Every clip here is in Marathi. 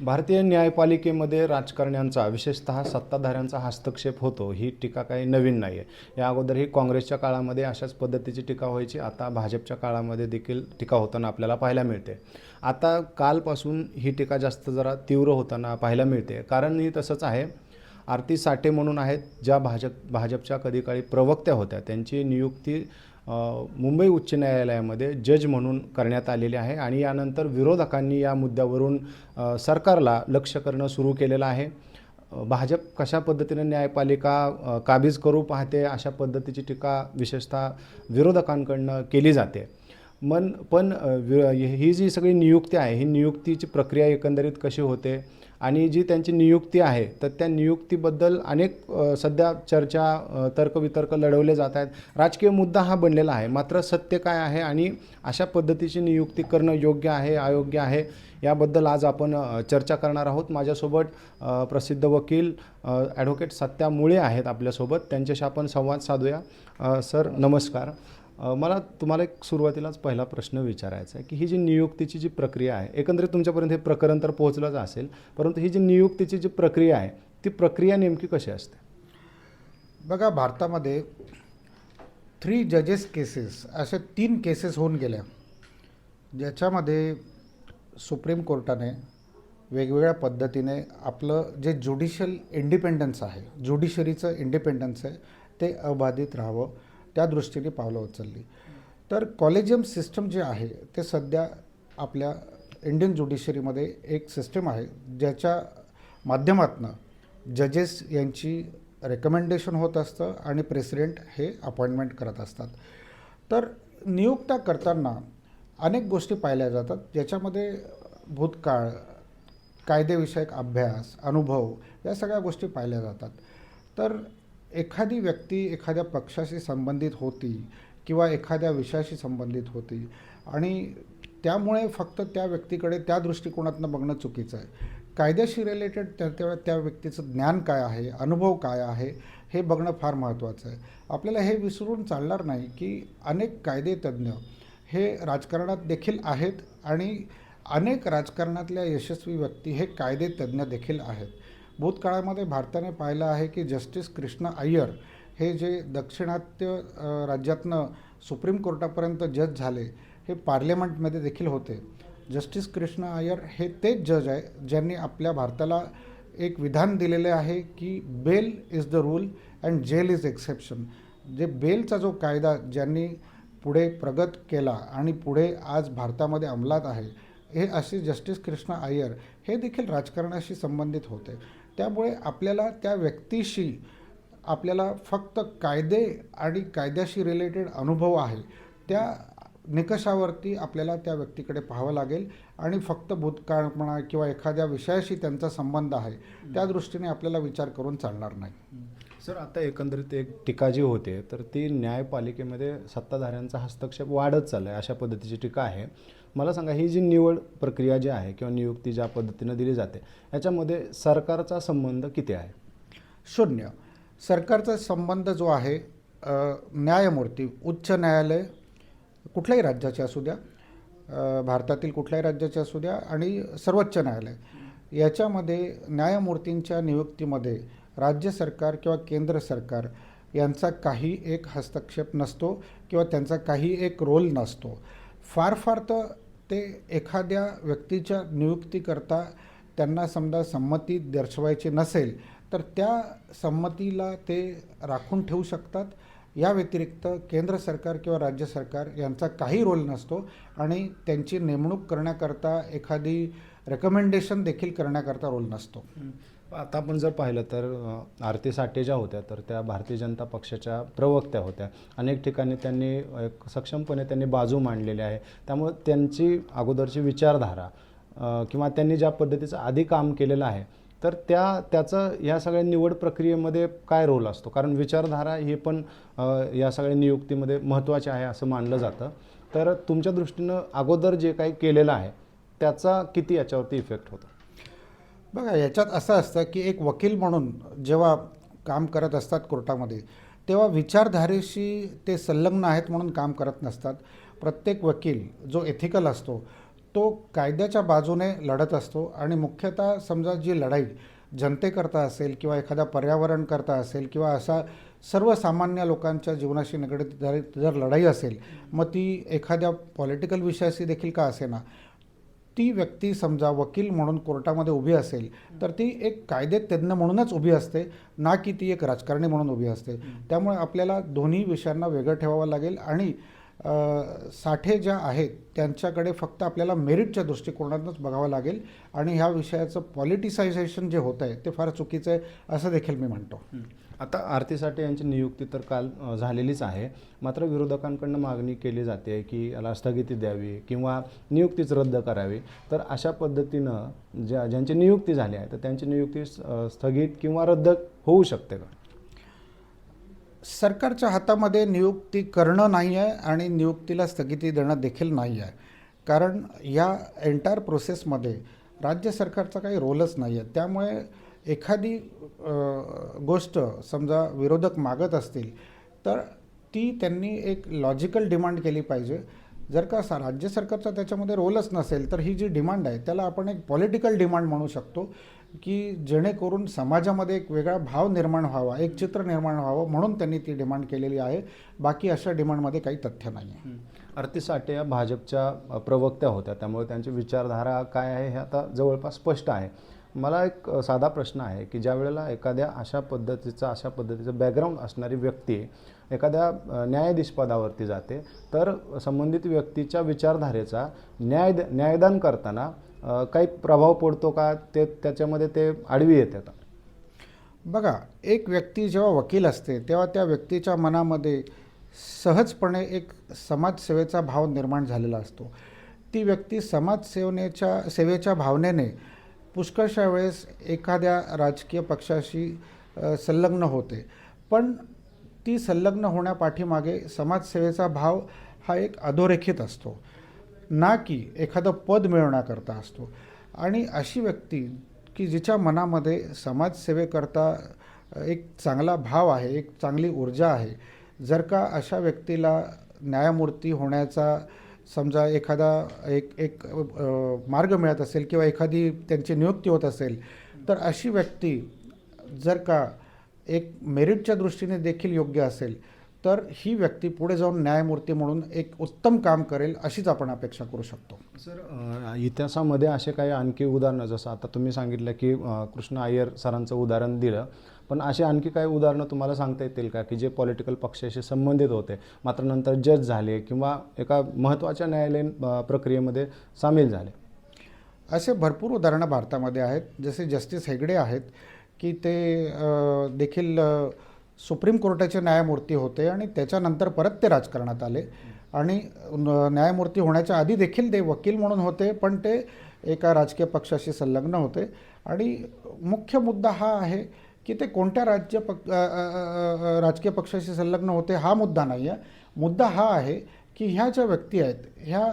भारतीय न्यायपालिकेमध्ये राजकारण्यांचा विशेषतः सत्ताधाऱ्यांचा हस्तक्षेप होतो ही टीका काही नवीन नाही आहे या अगोदरही काँग्रेसच्या काळामध्ये अशाच पद्धतीची टीका व्हायची आता भाजपच्या काळामध्ये देखील टीका होताना आपल्याला पाहायला मिळते. आता कालपासून ही टीका जास्त जरा तीव्र होताना पाहायला मिळते. कारण ही तसंच आहे आरती साठे म्हणून आहेत ज्या भाजप भाजपच्या कधी काळी प्रवक्त्या होत्या त्यांची नियुक्ती मुंबई उच्च न्यायालयामध्ये जज म्हणून करण्यात आलेले आहे आणि यानंतर विरोधकांनी या मुद्द्यावरून सरकारला लक्ष करणं सुरू केलेलं आहे. भाजप कशा पद्धतीने न्यायपालिका काबीज करू पाहते अशा पद्धतीची टीका विशेषतः विरोधकांकडनं केली जाते. मन पण वि- ही जी सगळी नियुक्ती आहे ही नियुक्तीची प्रक्रिया एकंदरीत कशी होते? आणि जी त्यांची नियुक्ती आहे तर त्या नियुक्तीबद्दल अनेक सध्या चर्चा तर्कवितर्क लढवले जात आहेत. राजकीय मुद्दा हा बनलेला आहे. मात्र सत्य काय आहे आणि अशा पद्धतीची नियुक्ती करणं योग्य आहे अयोग्य आहे याबद्दल आज आपण चर्चा करणार आहोत. माझ्यासोबत प्रसिद्ध वकील ॲडव्होकेट सत्या मुळे आहेत आपल्यासोबत. त्यांच्याशी आपण संवाद साधूया. सर नमस्कार. मला तुम्हाला एक सुरुवातीलाच पहिला प्रश्न विचारायचा आहे की ही जी नियुक्तीची जी प्रक्रिया आहे एकंदरीत तुमच्यापर्यंत हे प्रकरण तर पोहोचलंच असेल परंतु ही जी नियुक्तीची जी प्रक्रिया आहे ती प्रक्रिया नेमकी कशी असते? बघा भारतामध्ये थ्री जजेस केसेस अशा तीन केसेस होऊन गेल्या ज्याच्यामध्ये सुप्रीम कोर्टाने वेगवेगळ्या पद्धतीने आपलं जे ज्युडिशियल इंडिपेंडन्स आहे ज्युडिशरीचं इंडिपेंडन्स आहे ते अबाधित राहावं. त्या दृष्टीने पावलं उचलली. तर कॉलेजियम सिस्टम जे आहे ते सध्या आपल्या इंडियन ज्युडिशरीमध्ये एक सिस्टम आहे ज्याच्या माध्यमातनं जजेस यांची रेकमेंडेशन होत असतं आणि प्रेसिडेंट हे अपॉइंटमेंट करत असतात. तर नियुक्त्या करताना अनेक गोष्टी पाहिल्या जातात ज्याच्यामध्ये भूतकाळ कायदेविषयक अभ्यास अनुभव या सगळ्या गोष्टी पाहिल्या जातात. तर एखादी व्यक्ती एखाद्या पक्षाशी संबंधित होती किंवा एखाद्या विषयाशी संबंधित होती आणि त्यामुळे फक्त त्या व्यक्तीकडे त्या दृष्टिकोनातनं बघणं चुकीचं आहे. कायद्याशी रिलेटेड त्या त्या त्या व्यक्तीचं ज्ञान काय आहे अनुभव काय आहे हे बघणं फार महत्त्वाचं आहे. आपल्याला हे विसरून चालणार नाही की अनेक कायदेतज्ञ हे राजकारणात देखील आहेत आणि अनेक राजकारणातल्या यशस्वी व्यक्ती हे कायदेतज्ञ देखील आहेत. भूतकाळामध्ये भारताने पाहिलं आहे की जस्टिस कृष्ण अय्यर हे जे दक्षिणात्य राज्यातनं सुप्रीम कोर्टापर्यंत जज झाले हे पार्लमेंटमध्ये देखील होते. जस्टिस कृष्ण अय्यर हे तेच जज आहे ज्यांनी आपल्या भारताला एक विधान दिलेले आहे की bail is the rule and jail is exception. जे बेलचा जो कायदा ज्यांनी पुढे प्रगत केला आणि पुढे आज भारतामध्ये अंमलात आहे हे असे जस्टिस कृष्ण अय्यर हे देखील राजकारणाशी संबंधित होते. त्यामुळे आपल्याला त्या व्यक्तीशी आपल्याला फक्त कायदे आणि कायद्याशी रिलेटेड अनुभव आहे. त्या निकषावरती आपल्याला त्या व्यक्तीकडे पाहावं लागेल आणि फक्त भूतकाळ म्हणा किंवा एखाद्या विषयाशी त्यांचा संबंध आहे त्या दृष्टीने आपल्याला विचार करून चालणार नाही. सर आता एकंदरीत एक टीका जी होते तर ती न्यायपालिकेमध्ये सत्ताधाऱ्यांचा हस्तक्षेप वाढत चालला आहे अशा पद्धतीची टीका आहे. मला सांगा ही जी निवड प्रक्रिया जी आहे किंवा नियुक्ती ज्या पद्धतीनं दिली जाते याच्यामध्ये सरकारचा संबंध किती आहे? शून्य. सरकारचा संबंध जो आहे न्यायमूर्ती उच्च न्यायालय कुठल्याही राज्याचे असू द्या भारतातील कुठल्याही राज्याचे असू द्या आणि सर्वोच्च न्यायालय. याच्यामध्ये न्यायमूर्तींच्या नियुक्तीमध्ये राज्य सरकार किंवा केंद्र सरकार यांचा काही एक हस्तक्षेप नसतो किंवा त्यांचा काही एक रोल नसतो. फार फार तर ते एखाद्या व्यक्तीच्या नियुक्तीकरता त्यांना समजा संमती दर्शवायची नसेल तर त्या संमतीला ते राखून ठेवू शकतात. या व्यतिरिक्त केंद्र सरकार किंवा राज्य सरकार यांचा काही रोल नसतो आणि त्यांची नेमणूक करण्याकरता एखादी रेकमेंडेशन देखील करण्याकरता रोल नसतो. आता आपण जर पाहिलं तर आरती साठे ज्या होत्या तर त्या भारतीय जनता पक्षाच्या प्रवक्त्या होत्या. अनेक ठिकाणी त्यांनी एक सक्षमपणे त्यांनी बाजू मांडलेली आहे. त्यामुळे त्यांची अगोदरची विचारधारा किंवा त्यांनी ज्या पद्धतीचं आधी काम केलेलं आहे तर त्या त्याचं या सगळ्या निवड प्रक्रियेमध्ये काय रोल असतो? कारण विचारधारा हे पण या सगळ्या नियुक्तीमध्ये महत्त्वाचे आहे असं मानलं जातं. तर तुमच्या दृष्टीनं अगोदर जे काही केलेलं आहे त्याचा किती याच्यावरती इफेक्ट होतो? बघा याच्यात असं असतं की एक वकील म्हणून जेव्हा काम करत असतात कोर्टामध्ये तेव्हा विचारधारेशी ते संलग्न आहेत म्हणून काम करत नसतात. प्रत्येक वकील जो एथिकल असतो तो कायद्याच्या बाजूने लढत असतो आणि मुख्यतः समजा जी लढाई जनतेकरता असेल किंवा एखाद्या पर्यावरणकरता असेल किंवा असा सर्वसामान्य लोकांच्या जीवनाशी निगडीत जर जर लढाई असेल मग ती एखाद्या पॉलिटिकल विषयाशी देखील का असेना? ती व्यक्ती समजा वकील म्हणून कोर्टामध्ये उभी असेल तर ती एक कायदेतज्ञ म्हणूनच उभी असते ना की ती एक राजकारणी म्हणून उभी असते. त्यामुळे आपल्याला दोन्ही विषयांना वेगळं ठेवावं लागेल आणि साठे ज्या आहेत त्यांच्याकडे फक्त आपल्याला मेरिटच्या दृष्टिकोनातूनच बघावं लागेल आणि ह्या विषयाचं पॉलिटिसायझेशन जे होत आहे ते फार चुकीचं आहे असं देखील मी म्हणतो. आता आरती साठे यांची नियुक्ती तर काल झालेलीच आहे. मात्र विरोधकांकडनं मागणी केली जाते की याला स्थगिती द्यावी किंवा नियुक्तीच रद्द करावी. तर अशा पद्धतीनं ज्या ज्यांची नियुक्ती झाली आहे तर त्यांची नियुक्ती स्थगित किंवा रद्द होऊ शकते का? सरकारच्या हातामध्ये नियुक्ती करणं नाही आहे आणि नियुक्तीला स्थगिती देणं देखील नाही आहे. कारण या एंटायर प्रोसेसमध्ये राज्य सरकारचा काही रोलच नाही आहे. त्यामुळे एखादी गोष्ट समजा विरोधक मागत असतील तर ती त्यांनी एक लॉजिकल डिमांड केली पाहिजे. जर का सा राज्य सरकारचा त्याच्यामध्ये रोलच नसेल तर ही जी डिमांड आहे त्याला आपण एक पॉलिटिकल डिमांड म्हणू शकतो की जेणेकरून समाजामध्ये एक वेगळा भाव निर्माण व्हावा एक चित्र निर्माण व्हावं म्हणून त्यांनी ती डिमांड केलेली आहे. बाकी अशा डिमांडमध्ये काही तथ्य नाही आहे आरती साठे या भाजपच्या प्रवक्त्या होत्या त्यामुळे त्यांची विचारधारा काय आहे हे आता जवळपास स्पष्ट आहे. मला एक साधा प्रश्न आहे की ज्या वेळेला एखाद्या अशा पद्धतीचा अशा पद्धतीचं बॅकग्राऊंड असणारी व्यक्ती एखाद्या न्यायाधीशपदावरती न्यायाधीश पदावरती जाते तर संबंधित व्यक्तीच्या विचारधारेचा न्याय न्यायदान करताना काही प्रभाव पडतो का? ते त्याच्यामध्ये ते आडवी येतात. बघा एक व्यक्ती जेव्हा वकील असते तेव्हा त्या व्यक्तीच्या मनामध्ये सहजपणे एक समाजसेवेचा भाव निर्माण झालेला असतो. ती व्यक्ती समाजसेवनेच्या सेवेच्या भावनेने पुष्कळशा वेळेस एखाद्या राजकीय पक्षाशी संलग्न होते. पण ती संलग्न होण्यापाठीमागे समाजसेवेचा भाव हा एक अधोरेखित असतो. ना की एखादं पद मिळवण्याकरता असतो. आणि अशी व्यक्ती की जिच्या मनामध्ये समाजसेवेकरता एक चांगला भाव आहे एक चांगली ऊर्जा आहे जर का अशा व्यक्तीला न्यायमूर्ती होण्याचा समजा एखादा एक एक मार्ग मिळत असेल किंवा एखादी त्यांची नियुक्ती होत असेल तर अशी व्यक्ती जर का एक मेरिटच्या दृष्टीने देखील योग्य असेल तर ही व्यक्ती पुढे जाऊन न्यायमूर्ती म्हणून एक उत्तम काम करेल अशीच आपण अपेक्षा करू शकतो. सर इतिहासामध्ये असे काही आणखी उदाहरणं जसं आता तुम्ही सांगितलं की कृष्ण अय्यर सरांचं उदाहरण दिलं पण अशी आणखी काही उदाहरणं तुम्हाला सांगता येतील का? की जे पॉलिटिकल पक्षाशी संबंधित होते मात्र नंतर जज झाले किंवा एका महत्त्वाच्या न्यायालयीन प्रक्रियेमध्ये सामील झाले? असे भरपूर उदाहरणं भारतामध्ये आहेत जसे जस्टिस हेगडे आहेत की ते देखील सुप्रीम कोर्टाचे न्यायमूर्ती होते आणि त्याच्यानंतर परत ते राजकारणात आले. आणि न- न्यायमूर्ती होण्याच्या आधी देखील ते वकील म्हणून होते पण ते एका राजकीय पक्षाशी संलग्न होते. आणि मुख्य मुद्दा हा आहे की ते कोणत्या राज्य पक राजकीय पक्षाशी संलग्न होते हा मुद्दा नाही आहे. मुद्दा हा आहे की ह्या ज्या व्यक्ती आहेत ह्या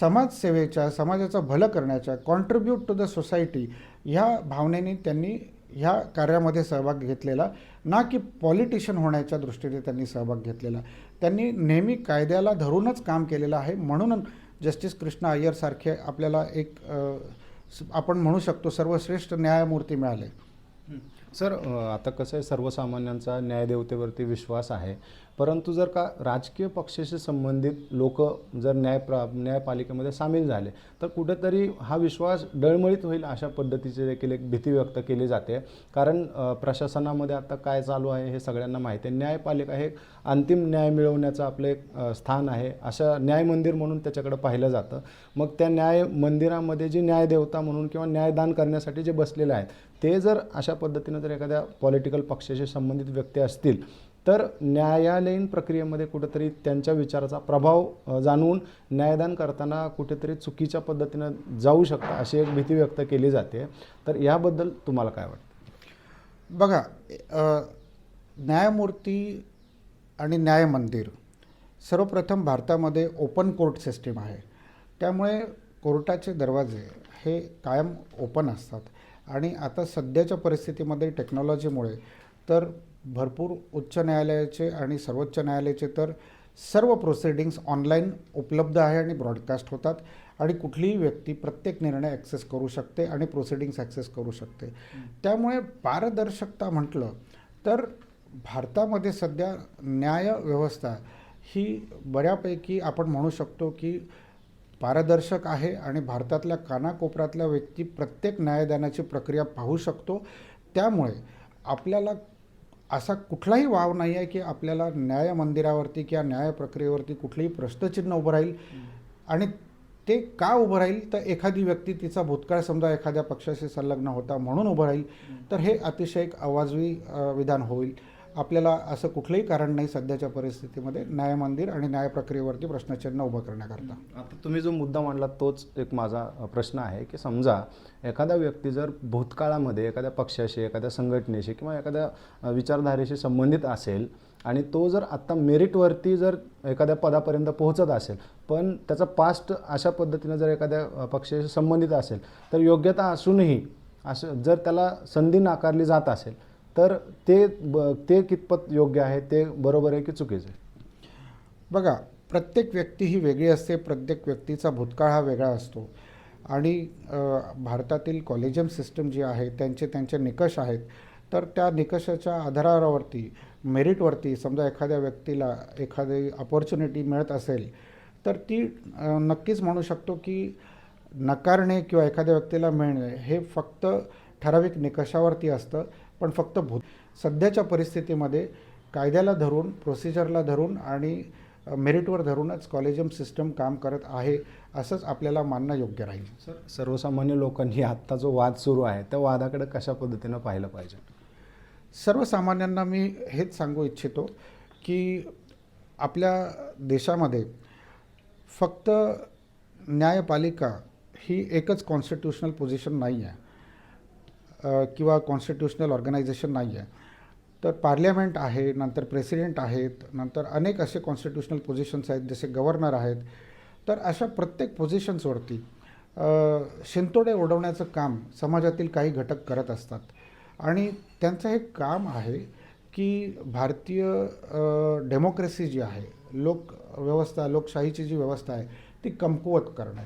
समाजसेवेच्या समाजाचं भलं करण्याच्या कॉन्ट्रीब्यूट टू द सोसायटी ह्या भावनेने त्यांनी ह्या कार्यामध्ये सहभाग घेतलेला ना की पॉलिटिशियन होण्याच्या दृष्टीने त्यांनी सहभाग घेतलेला. त्यांनी नेहमी कायद्याला धरूनच काम केलेलं आहे. म्हणून जस्टिस कृष्णा अय्यरसारखे आपल्याला एक आपण म्हणू शकतो सर्वश्रेष्ठ न्यायमूर्ती मिळाले. सर आता कसं आहे सर्वसामान्यांचा न्यायदेवतेवरती विश्वास आहे. परंतु जर का राजकीय पक्षाशी संबंधित लोक जर न्याय प्रा न्यायपालिकेमध्ये सामील झाले तर कुठेतरी हा विश्वास डळमळीत होईल अशा पद्धतीची देखील एक भीती व्यक्त केली जाते. कारण प्रशासनामध्ये आता काय चालू आहे हे सगळ्यांना माहिती आहे. न्यायपालिका हे अंतिम न्याय मिळवण्याचं आपलं एक स्थान आहे अशा न्याय मंदिर म्हणून त्याच्याकडे पाहिलं जातं. मग त्या न्याय मंदिरामध्ये जी न्यायदेवता म्हणून किंवा न्यायदान करण्यासाठी जे बसलेले आहेत ते जर अशा पद्धतीनं जर एखाद्या पॉलिटिकल पक्षाशी संबंधित व्यक्ती असतील तर न्यायालयीन प्रक्रियेमध्ये कुठेतरी त्यांच्या विचाराचा प्रभाव जाणून न्यायदान करताना कुठेतरी चुकीच्या पद्धतीनं जाऊ शकतं अशी एक भीती व्यक्त केली जाते. तर याबद्दल तुम्हाला काय वाटतं? बघा न्यायमूर्ती आणि न्याय मंदिर सर्वप्रथम भारतामध्ये ओपन कोर्ट सिस्टीम आहे. त्यामुळे कोर्टाचे दरवाजे हे कायम ओपन असतात. आणि आता सध्याच्या परिस्थितीमध्ये टेक्नॉलॉजीमुळे तर भरपूर उच्च न्यायालयाचे आणि सर्वोच्च न्यायालयाचे तर सर्व प्रोसिडिंग्स ऑनलाईन उपलब्ध आहे आणि ब्रॉडकास्ट होतात आणि कुठलीही व्यक्ती प्रत्येक निर्णय ॲक्सेस करू शकते आणि प्रोसिडिंग्स ॲक्सेस करू शकते. त्यामुळे पारदर्शकता म्हटलं तर भारतामध्ये सध्या न्याय व्यवस्था ही बऱ्यापैकी आपण म्हणू शकतो की पारदर्शक आहे आणि भारतातल्या कानाकोपऱ्यातल्या व्यक्ती प्रत्येक न्यायदानाची प्रक्रिया पाहू शकतो. त्यामुळे आपल्याला असा कुठलाही वाव नाही आहे की आपल्याला न्याय मंदिरावरती किंवा न्याय प्रक्रियेवरती कुठलंही प्रश्नचिन्ह उभं राहील. आणि ते का उभं राहील? तर एखादी व्यक्ती तिचा भूतकाळ समजा एखाद्या पक्षाशी संलग्न होता म्हणून उभं राहील. तर हे अतिशय एक अवाजवी विधान होईल. आपल्याला असं कुठलंही कारण नाही सध्याच्या परिस्थितीमध्ये न्याय मंदिर आणि न्याय प्रक्रियेवरती प्रश्नचिन्ह उभं करण्याकरता. आता तुम्ही जो मुद्दा मांडला तोच एक माझा प्रश्न आहे की समजा एखादा व्यक्ती जर भूतकाळामध्ये एखाद्या पक्षाशी एखाद्या संघटनेशी किंवा एखाद्या विचारधारेशी संबंधित असेल आणि तो जर आत्ता मेरिटवरती जर एखाद्या पदापर्यंत पोहोचत असेल पण त्याचा पास्ट अशा पद्धतीनं जर एखाद्या पक्षाशी संबंधित असेल तर योग्यता असूनही असं जर त्याला संधी नाकारली जात असेल तर ते ब ते कितपत योग्य आहे ते बरोबर आहे की चुकीचं आहे? बघा प्रत्येक व्यक्ती ही वेगळी असते प्रत्येक व्यक्तीचा भूतकाळ हा वेगळा असतो. आणि भारतातील कॉलेजियम सिस्टम जी आहे त्यांचे त्यांचे निकष आहेत. तर त्या निकषाच्या आधारावरती मेरिटवरती समजा एखाद्या व्यक्तीला एखादी अपॉर्च्युनिटी मिळत असेल तर ती नक्कीच म्हणू शकतो की नकारणे किंवा एखाद्या व्यक्तीला मिळणे हे फक्त ठराविक निकषावरती असतं. पण फक्त भूत सध्याच्या परिस्थितीमध्ये कायद्याला धरून प्रोसिजरला धरून आणि मेरिटवर धरूनच कॉलेजियम सिस्टम काम करत आहे असंच आपल्याला मानणं योग्य राहील. सर सर्वसामान्य लोकांनी आत्ता जो वाद सुरू आहे त्या वादाकडे कशा पद्धतीनं पाहिलं पाहिजे? सर्वसामान्यांना मी हेच सांगू इच्छितो की आपल्या देशामध्ये फक्त न्यायपालिका ही एकच कॉन्स्टिट्युशनल पोझिशन नाही आहे किंवा कॉन्स्टिट्युशनल ऑर्गनायझेशन नाही आहे तर पार्लमेंट आहे नंतर प्रेसिडेंट आहेत नंतर अनेक असे कॉन्स्टिट्युशनल पोझिशन्स आहेत जसे गव्हर्नर आहेत. तर अशा प्रत्येक पोझिशन्सवरती शिंतोडे ओढवण्याचं काम समाजातील काही घटक करत असतात. आणि त्यांचं हे काम आहे की भारतीय डेमोक्रेसी जी आहे लोक व्यवस्था लोकशाहीची जी व्यवस्था आहे ती कमकुवत करणं.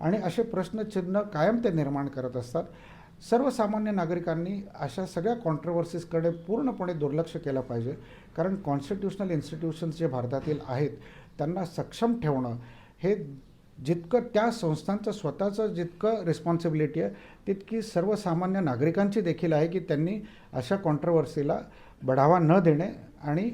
आणि असे प्रश्नचिन्ह कायम ते निर्माण करत असतात. सर्वसामान्य नागरिकांनी अशा सगळ्या कॉन्ट्रोवर्सीजकडे पूर्णपणे दुर्लक्ष केलं पाहिजे. कारण कॉन्स्टिट्युशनल इन्स्टिट्यूशन्स जे भारतातील आहेत त्यांना सक्षम ठेवणं हे जितकं त्या संस्थांचं स्वतःचं जितकं रिस्पॉन्सिबिलिटी आहे तितकी सर्वसामान्य नागरिकांची देखील आहे की त्यांनी अशा कॉन्ट्रवर्सीला बढावा न देणे आणि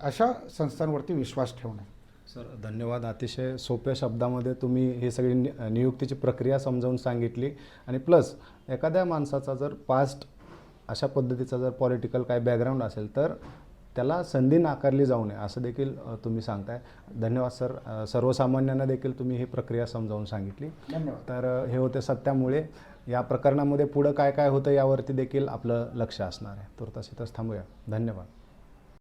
अशा संस्थांवरती विश्वास ठेवणे. सर धन्यवाद. अतिशय सोप्या शब्दामध्ये तुम्ही ही सगळी नि नियुक्तीची प्रक्रिया समजावून सांगितली. आणि प्लस एखाद्या माणसाचा जर पास्ट अशा पद्धतीचा जर पॉलिटिकल काय बॅकग्राऊंड असेल तर त्याला संधी नाकारली जाऊ नये असं देखील तुम्ही सांगताय. धन्यवाद सर. सर्वसामान्यांना देखील तुम्ही ही प्रक्रिया समजावून सांगितली. धन्यवाद. तर हे होते सत्यामुळे. या प्रकरणामध्ये पुढं काय काय होतं यावरती देखील आपलं लक्ष असणार आहे. तुर्तास इथंच थांबूया. धन्यवाद.